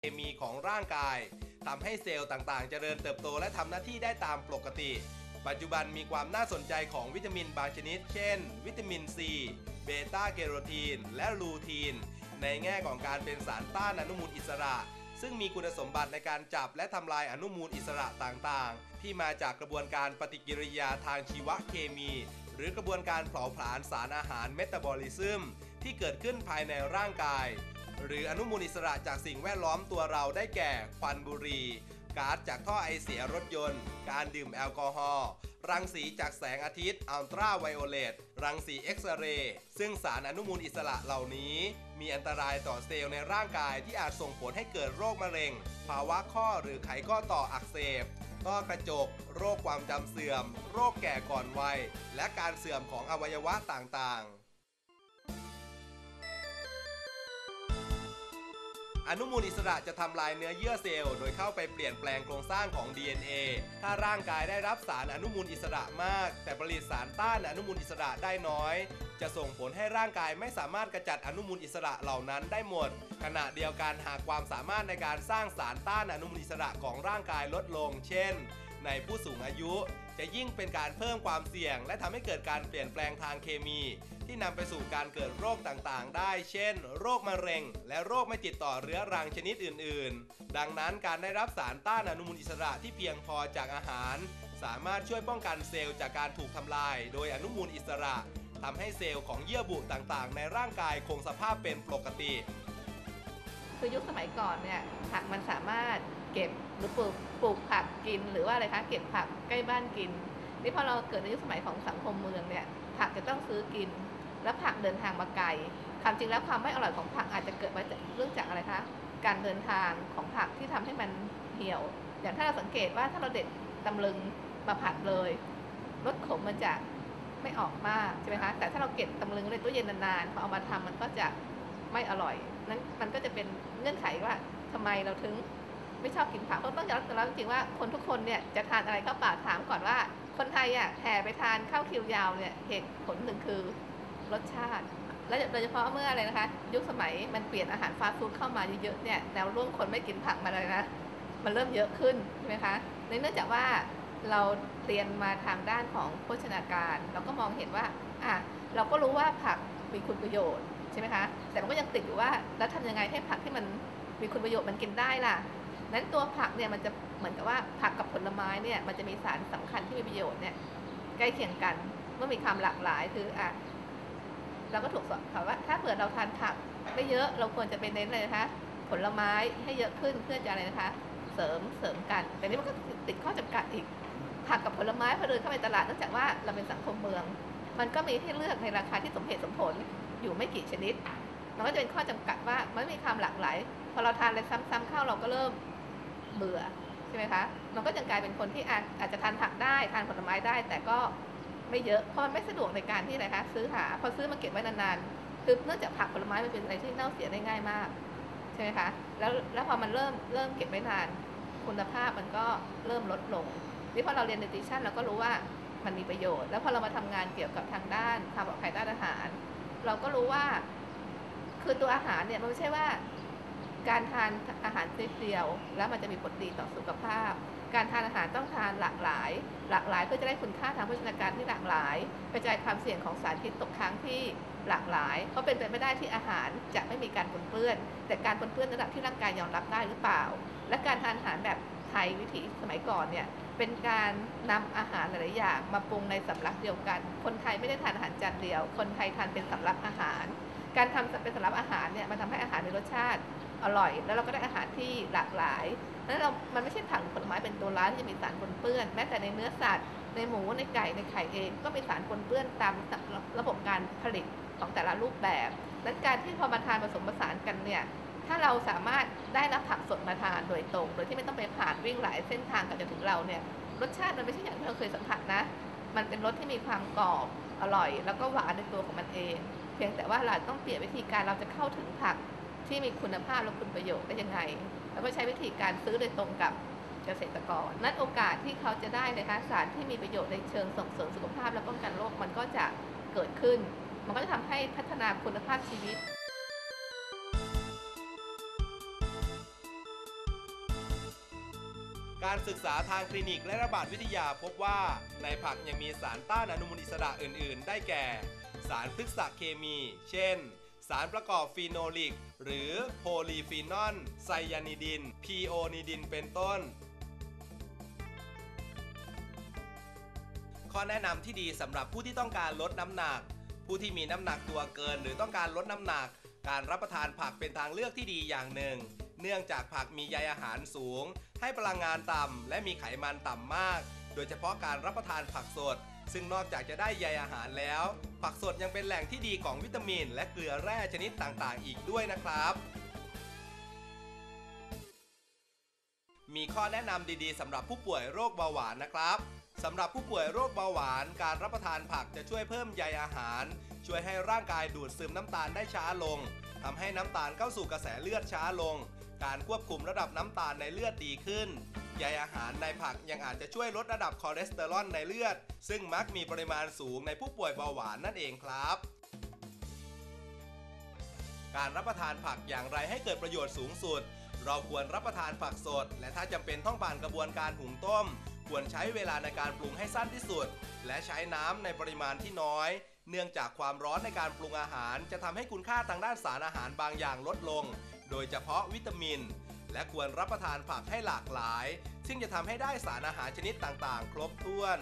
เคมีของร่างกายทำให้เซลล์ต่างๆ เจริญเติบโตและทำหน้าที่ได้ตามปกติ ปัจจุบันมีความน่าสนใจของวิตามินบางชนิด เช่น วิตามินซีเบต้าแคโรทีน และลูทีน ในแง่ของการเป็นสารต้านอนุมูลอิสระ ซึ่งมีคุณสมบัติในการจับและทำลายอนุมูลอิสระต่างๆ ที่มาจากกระบวนการปฏิกิริยาทางชีวเคมี หรือกระบวนการเผาผลาญสารอาหารเมตาบอลิซึมที่เกิดขึ้นภายในร่างกาย หรืออนุมูลอิสระจากสิ่งแวดล้อมตัวเราได้แก่ควันบุหรี่ก๊าซจากท่อไอเสียรถยนต์ การดื่มแอลกอฮอล์รังสีจากแสงอาทิตย์อัลตราไวโอเลตรังสีเอ็กซเรย์ซึ่งสารอนุมูลอิสระเหล่านี้ มีอันตรายต่อเซลล์ในร่างกายที่อาจส่งผลให้เกิดโรคมะเร็ง ภาวะข้อหรือไขข้อต่ออักเสบต้อกระจก โรคความจำเสื่อม โรคแก่ก่อนวัย และการเสื่อมของอวัยวะต่างๆ อนุมูลอิสระจะทำลายเนื้อเยื่อเซลล์โดยเข้าไปเปลี่ยนแปลงโครงสร้างของ DNA ถ้าร่างกายได้รับสารอนุมูลอิสระมาก แต่ผลิตสารต้านอนุมูลอิสระได้น้อย จะส่งผลให้ร่างกายไม่สามารถกระจัดอนุมูลอิสระเหล่านั้นได้หมด ขณะเดียวกันหากความสามารถในการสร้างสารต้านอนุมูลอิสระของร่างกายลดลง เช่น ในผู้สูงอายุ จะยิ่งเป็นการเพิ่มความเสี่ยง และทำให้เกิดการเปลี่ยนแปลงทางเคมี ที่นำไปสู่การเกิดโรคต่างๆ ได้ เช่น โรคมะเร็ง และโรคไม่ติดต่อเรื้อรังชนิดอื่น ๆ ดังนั้นการได้รับสารต้านอนุมูลอิสระที่เพียงพอจากอาหาร สามารถช่วยป้องกันเซลล์จากการถูกทำลาย โดยอนุมูลอิสระทำให้เซลล์ของเยื่อบุต่างๆ ในร่างกายคงสภาพเป็นปกติ คือยุคสมัยก่อนเนี่ยผักมันสามารถ เก็บหรือปลูกปลูกผักกินหรือว่าอะไรคะเก็บผักใกล้บ้านกิน นี่พอเราเกิดในยุคสมัยของสังคมเมืองเนี่ยผักจะต้องซื้อกิน แล้วผักเดินทางมาไกลความจริงแล้วความไม่อร่อยของผักอาจจะเกิดมาจากเรื่องจากอะไรคะการเดินทางของผักที่ทำให้มันเหี่ยว อย่างถ้าเราสังเกตว่าถ้าเราเด็ดตำลึงมาผัดเลยรสขมมันจะไม่ออกมากใช่ไหมคะแต่ถ้าเราเก็บตำลึงไว้ในตู้เย็นนานๆพอเอามาทำมันก็จะไม่อร่อยนั้นมันก็จะเป็นเงื่อนไขว่าทำไมเราถึง ไม่ชอบกินผักเพราะต้องยอมรับจริงๆว่าคนทุกคนเนี่ยจะทานอะไรเข้าปากถามก่อนว่า คนไทยอะแห่ไปทานข้าวคิวยาวเนี่ยเหตุผลหนึ่งคือรสชาติ และโดยเฉพาะเมื่ออะไรนะคะ ยุคสมัยมันเปลี่ยนอาหารฟาสต์ฟู้ดเข้ามาเยอะๆเนี่ยแนวร่วมคนไม่กินผักมาเลยนะมันเริ่มเยอะขึ้นใช่ไหมคะในเนื่องจากว่าเราเรียนมาทางด้านของโภชนาการ เราก็มองเห็นว่าอะเราก็รู้ว่าผักมีคุณประโยชน์ใช่ไหมคะแต่มันก็ยังติดอยู่ว่าแล้วทำยังไงให้ผักที่มันมีคุณประโยชน์มันกินได้ล่ะ นั้นตัวผักเนี่ยมันจะเหมือนกับว่าผักกับผลไม้เนี่ยมันจะมีสารสำคัญที่มีประโยชน์เนี่ยใกล้เคียงกันเมื่อมีความหลากหลายคืออะเราก็ถูกสอนว่า ถ้าเผื่อเราทานผักไม่เยอะเราควรจะไปเน้นเลยนะคะ ผลไม้ให้เยอะขึ้นเพื่อจะอะไรนะคะ เสริมเสริมกัน แต่นี่มันก็ติดข้อจำกัดอีกผักกับผลไม้พอเดินเข้าไปตลาดเนื่องจากว่าเราเป็นสังคมเมือง มันก็มีให้เลือกในราคาที่สมเหตุสมผลอยู่ไม่กี่ชนิด มันก็จะเป็นข้อจำกัดว่ามันม่มีความหลากหลายพอเราทานอะไรซ้ำๆเข้าเราก็เริ่ม เบื่อใช่ไหมคะมันก็จะกลายเป็นคนที่อาจจะทานผักได้ทานผลไม้ได้ แต่ก็ไม่เยอะเพราะมันไม่สะดวกในการที่อะไรคะซื้อหาพอซื้อมาเก็บไว้นานๆคือเนื่องจากผักผลไม้มันเป็นอะไรที่เน่าเสียได้ง่ายมากใช่ไหมคะแล้วแล้วพอมันเริ่มเริ่มเก็บไว้นานคุณภาพมันก็เริ่มลดลงนี่พอเราเรียนนิติชันเราก็รู้ว่ามันมีประโยชน์ แล้วพอเรามาทำงานเกี่ยวกับทางด้านความปลอดภัยด้านอาหาร เราก็รู้ว่า คือตัวอาหารเนี่ยมันไม่ใช่ว่า การทานอาหารชนิดเดียว แล้วมันจะมีผลดีต่อสุขภาพ การทานอาหารต้องทานหลากหลาย หลากหลายเพื่อจะได้คุณค่าทางโภชนาการที่หลากหลาย กระจายความเสี่ยงของสารพิษตกค้างที่หลากหลายเพราะเป็นไปไม่ได้ที่อาหารจะไม่มีการปนเปื้อน แต่การปนเปื้อนระดับที่ร่างกายยอมรับได้หรือเปล่า และการทานอาหารแบบไทยวิถีสมัยก่อนเนี่ยเป็นการนำอาหารหลายอย่างมาปรุงในสำรับเดียวกัน คนไทยไม่ได้ทานอาหารจานเดียว คนไทยทานเป็นสำรับอาหาร การทำเป็นสำรับอาหารเนี่ยมันทำให้อาหารมีรสชาติ อร่อย แล้วเราก็ได้อาหารที่หลากหลายนั้นเรา มันไม่ใช่ผักผลไม้เป็นตัวร้ายที่จะมีสารปนเปื้อน แม้แต่ในเนื้อสัตว์ ในหมู ในไก่ ในไข่เอง ก็มีสารปนเปื้อนตามระบบการผลิตของแต่ละรูปแบบนั้นการที่พอมาทานผสมผสานกันเนี่ย ถ้าเราสามารถได้รับผักสดมาทานโดยตรง โดยที่ไม่ต้องไปผ่านวิ่งหลายเส้นทางก่อนจะถึงเราเนี่ย รสชาติมันไม่ใช่อย่างที่เราเคยสัมผัสนะ มันเป็นรสที่มีความกรอบ อร่อย แล้วก็หวานในตัวของมันเอง เพียงแต่ว่าเราต้องเปลี่ยนวิธีการเราจะเข้าถึงผัก ที่มีคุณภาพและคุณประโยชน์ได้ยังไง แล้วก็ใช้วิธีการซื้อโดยตรงกับเกษตรกร นั้นโอกาสที่เขาจะได้นะคะสารที่มีประโยชน์ในเชิงส่งเสริมสุขภาพและป้องกันโรคมันก็จะเกิดขึ้น มันก็จะทำให้พัฒนาคุณภาพชีวิตการศึกษาทางคลินิกและระบาดวิทยาพบว่า ในผักยังมีสารต้านอนุมูลอิสระอื่น ๆ ได้แก่ สารพฤกษเคมี เช่น สารประกอบฟีโนลิก หรือโพลีฟีนอลไซยานิดิน พีโอนิดิน เป็นต้น ข้อแนะนำที่ดีสำหรับผู้ที่ต้องการลดน้ำหนัก ผู้ที่มีน้ำหนักตัวเกิน หรือต้องการลดน้ำหนัก การรับประทานผักเป็นทางเลือกที่ดีอย่างหนึ่ง เนื่องจากผักมีใยอาหารสูง ให้พลังงานต่ำและมีไขมันต่ำมาก โดยเฉพาะการรับประทานผักสด ซึ่งนอกจากจะได้ใยอาหารแล้ว ผักสดยังเป็นแหล่งที่ดีของวิตามิน และเกลือแร่ชนิดต่างๆ อีกด้วยนะครับ มีข้อแนะนำดีๆสำหรับผู้ป่วยโรคเบาหวานนะครับสำหรับผู้ป่วยโรคเบาหวาน การรับประทานผักจะช่วยเพิ่มใยอาหาร ช่วยให้ร่างกายดูดซึมน้ำตาลได้ช้าลงทำให้น้ำตาลเข้าสู่กระแสเลือดช้าลง การควบคุมระดับน้ำตาลในเลือดดีขึ้น ใยอาหารในผักยังอาจจะช่วยลดระดับคอเลสเตอรอลในเลือด ซึ่งมักมีปริมาณสูงในผู้ป่วยเบาหวานนั่นเองครับ การรับประทานผักอย่างไรให้เกิดประโยชน์สูงสุด เราควรรับประทานผักสด และถ้าจำเป็นต้องผ่านกระบวนการหุงต้ม ควรใช้เวลาในการปรุงให้สั้นที่สุด และใช้น้ำในปริมาณที่น้อยเนื่องจากความร้อนในการปรุงอาหาร จะทำให้คุณค่าทางด้านสารอาหารบางอย่างลดลง โดยเฉพาะวิตามิน และควรรับประทานผักให้หลากหลาย ซึ่งจะทำให้ได้สารอาหารชนิดต่างๆ ครบถ้วน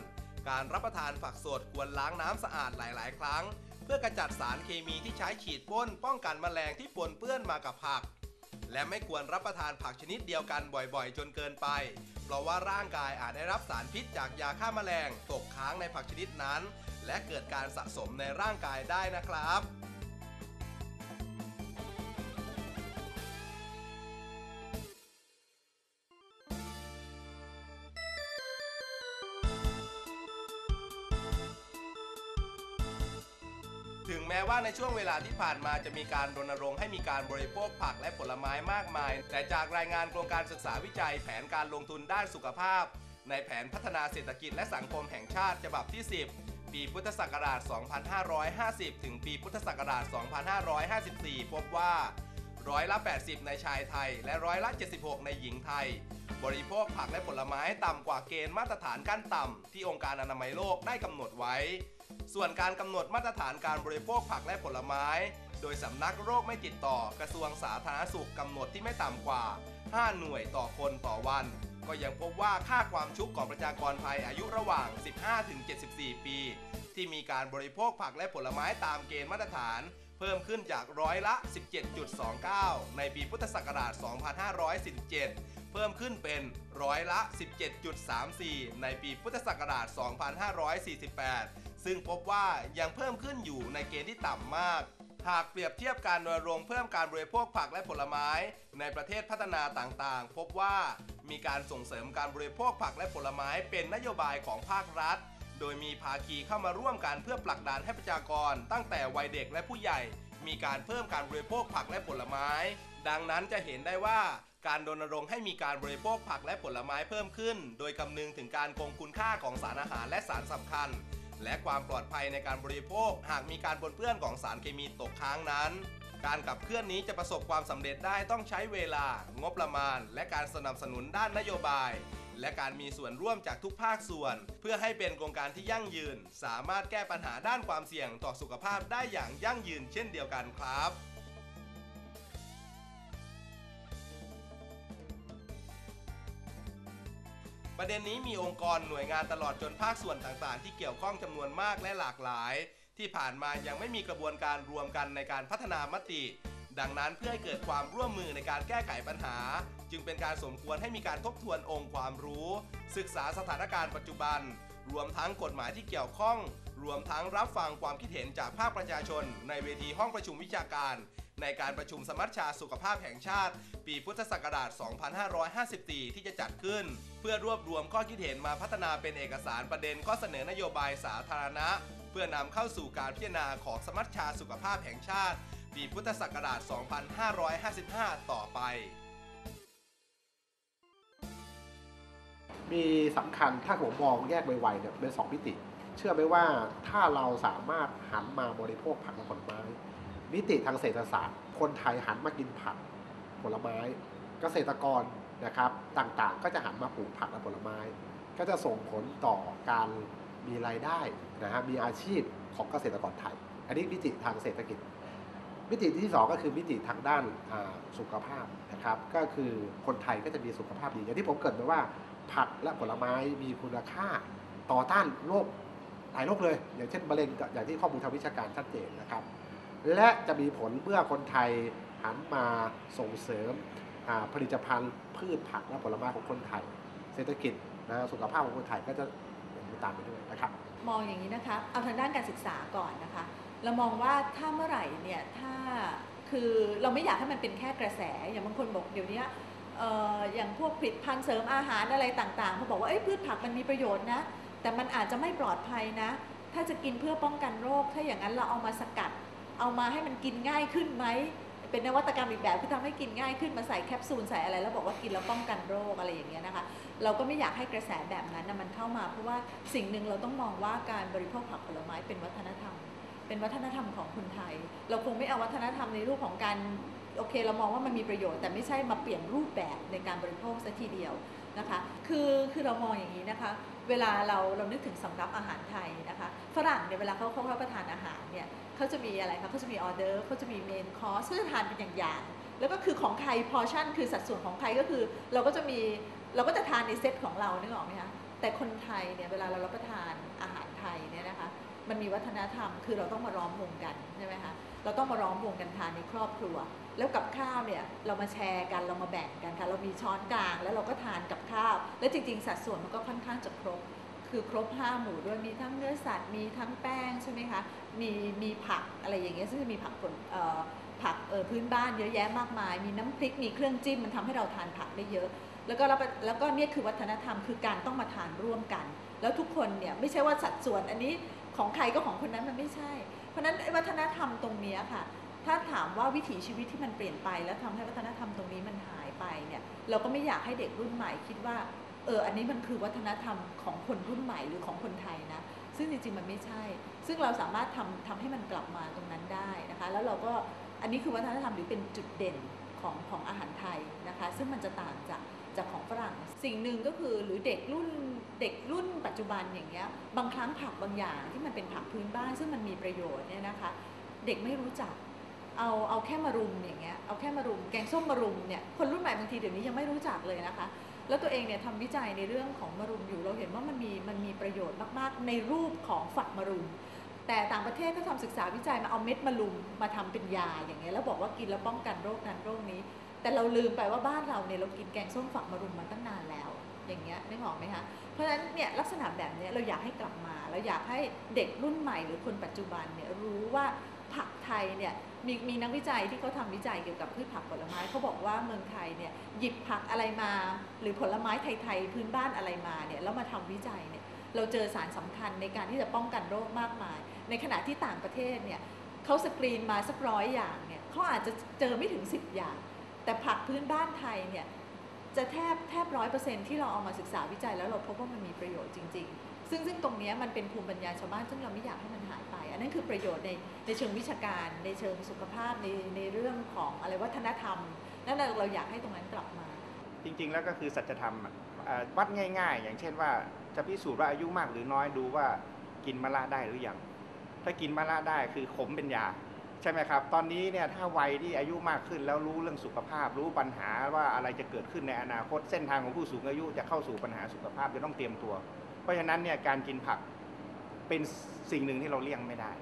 การรับประทานผักสดควรล้างน้ำสะอาดหลาย ๆ ครั้ง เพื่อกำจัดสารเคมีที่ใช้ฉีดพ่นป้องกันแมลงที่ปนเปื้อนมากับผัก และไม่ควรรับประทานผักชนิดเดียวกันบ่อยๆ จนเกินไปเพราะว่าร่างกายอาจได้รับสารพิษจากยาฆ่าแมลงตกค้างในผักชนิดนั้น และเกิดการสะสมในร่างกายได้นะครับ แม้ว่าในช่วงเวลาที่ผ่านมาจะมีการรณรงค์ให้มีการบริโภคผักและผลไม้มากมาย แต่จากรายงานโครงการศึกษาวิจัยแผนการลงทุนด้านสุขภาพ ในแผนพัฒนาเศรษฐกิจและสังคมแห่งชาติฉบับที่ 10 ปีพุทธศักราช 2550 ถึงปีพุทธศักราช 2554 พบว่าร้อยละ 80 ในชายไทย และร้อยละ 76 ในหญิงไทย บริโภคผักและผลไม้ต่ำกว่าเกณฑ์มาตรฐานขั้นต่ำที่องค์การอนามัยโลกได้กำหนดไว้ ส่วนการกำหนดมาตรฐานการบริโภคผักและผลไม้ โดยสำนักโรคไม่ติดต่อกระทรวงสาธารณสุขกำหนดที่ไม่ต่ำกว่า 5 หน่วยต่อคนต่อวัน ก็ยังพบว่าค่าความชุกของประชากรไทยอายุระหว่าง 15-74 ปี ที่มีการบริโภคผักและผลไม้ตามเกณฑ์มาตรฐาน เพิ่มขึ้นจากร้อยละ 17.29 ในปีพุทธศักราช 2547เพิ่มขึ้นเป็นร้อยละ 17.34 ในปีพุทธศักราช 2548 ซึ่งพบว่ายังเพิ่มขึ้นอยู่ในเกณฑ์ที่ต่ำมาก หากเปรียบเทียบการรณรงค์เพิ่มการบริโภคผักและผลไม้ ในประเทศพัฒนาต่างๆ พบว่ามีการส่งเสริมการบริโภคผักและผลไม้เป็นนโยบายของภาครัฐ โดยมีภาคีเข้ามาร่วมกันเพื่อผลักดันให้ประชากร ตั้งแต่วัยเด็กและผู้ใหญ่ มีการเพิ่มการบริโภคผักและผลไม้ ดังนั้นจะเห็นได้ว่าการรณรงค์ให้มีการบริโภคผักและผลไม้เพิ่มขึ้น โดยคำนึงถึงการคงคุณค่าของสารอาหารและสารสำคัญ และความปลอดภัยในการบริโภค หากมีการปนเปื้อนของสารเคมีตกค้างนั้น การขับเคลื่อนนี้จะประสบความสำเร็จได้ต้องใช้เวลา งบประมาณ และการสนับสนุนด้านนโยบาย และการมีส่วนร่วมจากทุกภาคส่วน เพื่อให้เป็นโครงการที่ยั่งยืน สามารถแก้ปัญหาด้านความเสี่ยงต่อสุขภาพได้อย่างยั่งยืนเช่นเดียวกันครับ ประเด็นนี้มีองค์กรหน่วยงานตลอดจนภาคส่วนต่างๆ ที่เกี่ยวข้องจำนวนมากและหลากหลาย ที่ผ่านมายังไม่มีกระบวนการรวมกันในการพัฒนามติ ดังนั้นเพื่อให้เกิดความร่วมมือในการแก้ไขปัญหา จึงเป็นการสมควรให้มีการทบทวนองค์ความรู้ ศึกษาสถานการณ์ปัจจุบัน รวมทั้งกฎหมายที่เกี่ยวข้อง รวมทั้งรับฟังความคิดเห็นจากภาคประชาชน ในเวทีห้องประชุมวิชาการ ในการประชุมสมัชชาสุขภาพแห่งชาติ ปีพุทธศักราช 2554 ที่จะจัดขึ้น พื่อรวบรวมข้อคิดเห็นมาพัฒนาเป็นเอกสารประเด็นข้อเสนอนโยบายสาธารณะ เพื่อนำเข้าสู่การพิจารณาของสมัชชาสุขภาพแห่งชาติ ปีพุทธศักราช 2555 ต่อไป มีสำคัญถ้าผมมองแยกไวๆเนี่ยเป็นสองมิติ เชื่อไหมว่าถ้าเราสามารถหันมาบริโภคผักและผลไม้มิติทางเศรษฐศาสตร์ คนไทยหันมากินผักผลไม้ เกษตรกร นะครับต่างๆ ก็จะหันมาปลูกผักและผลไม้ ก็จะส่งผลต่อการมีรายได้นะฮะมีอาชีพของเกษตรกรไทย อันนี้มิติทางเศรษฐกิจ มิติที่สองก็คือมิติทางด้านสุขภาพนะครับก็คือคนไทยก็จะมีสุขภาพดีอย่างที่ผมเกิดไปว่าผักและผลไม้มีคุณค่าต่อต้านโรคหลายโรคเลย อย่างเช่นมะเร็งอย่างที่ข้อมูลทางวิชาการชัดเจนนะครับ และจะมีผลเมื่อคนไทยหันมาส่งเสริม ผลิตภัณฑ์พืชผักและผลไม้ของคนไทย เศรษฐกิจนะสุขภาพของคนไทยก็จะตามไปด้วยนะครับ มองอย่างนี้นะคะเอาทางด้านการศึกษาก่อนนะคะ เรามองว่าถ้าเมื่อไหร่เนี่ยถ้าคือเราไม่อยากให้มันเป็นแค่กระแส อย่างบางคนบอกเดี๋ยวนี้อย่างพวกผลิตภัณฑ์เสริมอาหารอะไรต่างๆเขาบอกว่าเอ้พืชผักมันมีประโยชน์นะ แต่มันอาจจะไม่ปลอดภัยนะ ถ้าจะกินเพื่อป้องกันโรค ถ้าอย่างนั้นเราเอามาสกัด เอามาให้มันกินง่ายขึ้นไหม เป็นนวัตกรรมอีกแบบคือทำให้กินง่ายขึ้นมาใส่แคปซูลใส่อะไร แล้วบอกว่ากินแล้วป้องกันโรคอะไรอย่างเงี้ยนะคะ เราก็ไม่อยากให้กระแสแบบนั้นนะมันเข้ามา เพราะว่าสิ่งหนึ่งเราต้องมองว่าการบริโภคผักผลไม้เป็นวัฒนธรรม เป็นวัฒนธรรมของคนไทย เราคงไม่เอาวัฒนธรรมในรูปของการโอเค เรามองว่ามันมีประโยชน์แต่ไม่ใช่มาเปลี่ยนรูปแบบในการบริโภคซะทีเดียว นะคะคือคือเรามองอย่างนี้นะคะ เวลาเราเรานึกถึงสำรับอาหารไทยนะคะฝรั่งเนี่ยเวลาเขาเขารับประทานอาหารเนี่ยเขาจะมีอะไรคะเขาจะมีออเดอร์เขาจะมีเมนคอร์สเขาจะทานเป็นอย่างๆแล้วก็คือของใครพอชั่น คือสัดส่วนของใครก็คือ เราก็จะมีเราก็จะทานในเซตของเรานึกออกไหมคะแต่คนไทยเนี่ยเวลาเรารับประทานอาหารไทยเนี่ยนะคะมันมีวัฒนธรรม คือเราต้องมาล้อมวงกันใช่ไหมคะเราต้องมาล้อมวงกันทานในครอบครัว แล้วกับข้าวเนี่ยเรามาแชร์กันเรามาแบ่งกันค่ะ เรามีช้อนกลางแล้วเราก็ทานกับข้าว และจริง ๆ สัดส่วนมันก็ค่อนข้างจะครบ คือครบห้าหมู่ด้วยมีทั้งเนื้อสัตว์มีทั้งแป้งใช่ไหมคะมีมีผักอะไรอย่างเงี้ยซึ่งจะมีผักผลเอ่อผักเอ่อพื้นบ้านเยอะแยะมากมาย มีน้ำพริกมีเครื่องจิ้มมันทำให้เราทานผักได้เยอะ แล้วก็แล้วก็เนี่ยคือวัฒนธรรมคือการต้องมาทานร่วมกัน แล้วทุกคนเนี่ยไม่ใช่ว่าสัดส่วนอันนี้ของใครก็ของคนนั้นมันไม่ใช่ เพราะนั้นวัฒนธรรมตรงเนี้ยค่ะ ถ้าถามว่าวิถีชีวิตที่มันเปลี่ยนไป แล้วทำให้วัฒนธรรมตรงนี้มันหายไปเนี่ยเราก็ไม่อยากให้เด็กรุ่นใหม่คิดว่าเอออันนี้มันคือวัฒนธรรมของคนรุ่นใหม่หรือของคนไทยนะซึ่งจริงๆมันไม่ใช่ ซึ่งเราสามารถทำทำให้มันกลับมาตรงนั้นได้นะคะแล้วเราก็อันนี้คือวัฒนธรรมหรือเป็นจุดเด่นของของอาหารไทยนะคะซึ่งมันจะต่างจากจากของฝรั่ง สิ่งหนึ่งก็คือหรือเด็กรุ่นเด็กรุ่นปัจจุบันอย่างเงี้ยบางครั้งผักบางอย่างที่มันเป็นผักพื้นบ้าน ซึ่งมันมีประโยชน์เนี่ยนะคะ เด็กไม่รู้จัก เอาเอาแค่มารุมอย่างเงี้ยเอาแค่มารุมแกงส้มมารุมเนี่ยคนรุ่นใหม่บางทีเดี๋ยวนี้ยังไม่รู้จักเลยนะคะ แล้วตัวเองเนี่ยทำวิจัยในเรื่องของมะรุมอยู่ เราเห็นว่ามันมีมันมีประโยชน์มากๆ ในรูปของฝักมะรุม แต่ต่างประเทศก็ทำศึกษาวิจัยมาเอาเม็ดมะรุมมาทำเป็นยาอย่างเงี้ยแล้วบอกว่ากินแล้วป้องกันโรคนั้นโรคนี้ แต่เราลืมไปว่าบ้านเราเนี่ยเรากินแกงส้มฝักมะรุมมาตั้งนานแล้วอย่างเงี้ยนึกออกไหมคะ เพราะฉะนั้นเนี่ยลักษณะแบบเนี้ยเราอยากให้กลับมา เราอยากให้เด็กรุ่นใหม่หรือคนปัจจุบันเนี่ยรู้ว่าผักไทยเนี่ยมีมีนักวิจัยที่เขาทำวิจัยเกี่ยวกับพืชผักผลไม้เขาบอกว่าเมืองไทยเนี่ยหยิบผักอะไรมา หรือผลไม้ไทยๆพื้นบ้านอะไรมาเนี่ยแล้วมาทำวิจัยเนี่ยเราเจอสารสำคัญในการที่จะป้องกันโรคมากมาย ในขณะที่ต่างประเทศเนี่ยเขาสกรีนมาสักร้อยอย่างเนี่ยเขาอาจจะเจอไม่ถึง 10 อย่าง แต่ผักพื้นบ้านไทยเนี่ยจะแทบแทบร้อยเปอร์เซ็นที่เราเอามาศึกษาวิจัยแล้วเราพบว่ามันมีประโยชน์จริง ๆ ซึ่งซึ่งตรงนี้มันเป็นภูมิปัญญาชาวบ้านซึ่งเราไม่อยากให้มันหาย อันนั้นคือประโยชน์ในในเชิงวิชาการ ในเชิงสุขภาพในในเรื่องของอะไรวัฒนธรรมนั่นเราอยากให้ตรงนั้นกลับมา จริง ๆ แล้วก็คือสัจธรรมวัดง่าย ๆ อย่างเช่นว่าจะพิสูจน์ว่าอายุมากหรือน้อยดูว่ากินมะระได้หรือยังถ้ากินมะระได้คือขมเป็นยาใช่ไหมครับ ตอนนี้เนี่ยถ้าวัยที่อายุมากขึ้นแล้วรู้เรื่องสุขภาพ รู้ปัญหาว่าอะไรจะเกิดขึ้นในอนาคตเส้นทางของผู้สูงอายุจะเข้าสู่ปัญหาสุขภาพจะต้องเตรียมตัว เพราะฉะนั้นเนี่ยการกินผัก เป็นสิ่งหนึ่งที่เราเลี่ยงไม่ได้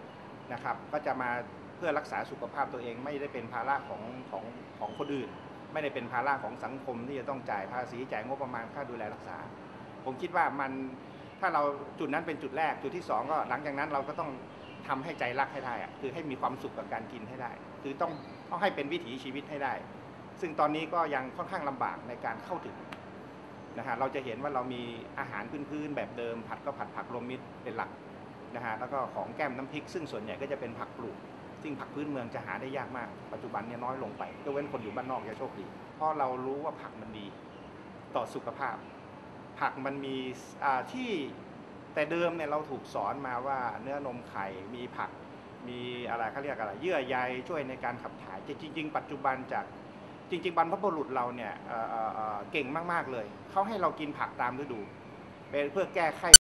นะครับ ก็จะมาเพื่อรักษาสุขภาพตัวเองไม่ได้เป็นภาระของของของคนอื่น ไม่ได้เป็นภาระของสังคมที่จะต้องจ่ายภาษีจ่ายงบประมาณค่าดูแลรักษา ผมคิดว่ามันถ้าเราจุดนั้นเป็นจุดแรกจุดที่สองก็หลังจากนั้นเราก็ต้องทำให้ใจรักให้ได้อะคือให้มีความสุขกับการกินให้ได้ คือต้องต้องให้เป็นวิถีชีวิตให้ได้ ซึ่งตอนนี้ก็ยังค่อนข้างลำบากในการเข้าถึงนะฮะเราจะเห็นว่าเรามีอาหารพื้นๆแบบเดิมผัดก็ผัดผักรวมมิตรเป็นหลัก นะฮะแล้วก็ของแก้มน้ำพริก ซึ่งส่วนใหญ่ก็จะเป็นผักปลูกซึ่งผักพื้นเมืองจะหาได้ยากมาก ปัจจุบันเนี่ยน้อยลงไปยกเว้นคนอยู่บ้านนอกจะโชคดี เพราะเรารู้ว่าผักมันดีต่อสุขภาพ ผักมันมีที่แต่เดิมเนี่ยเราถูกสอนมาว่าเนื้อนมไข่มีผักมีอะไรเขาเรียกอะไรเยื่อใยช่วยในการขับถ่ายจริง ๆ ปัจจุบันจากจริง ๆบรรพบุรุษเราเนี่ยเอ่อเเเก่งมากๆเลยเขาให้เรากินผักตามฤดูเพื่อแก้ไข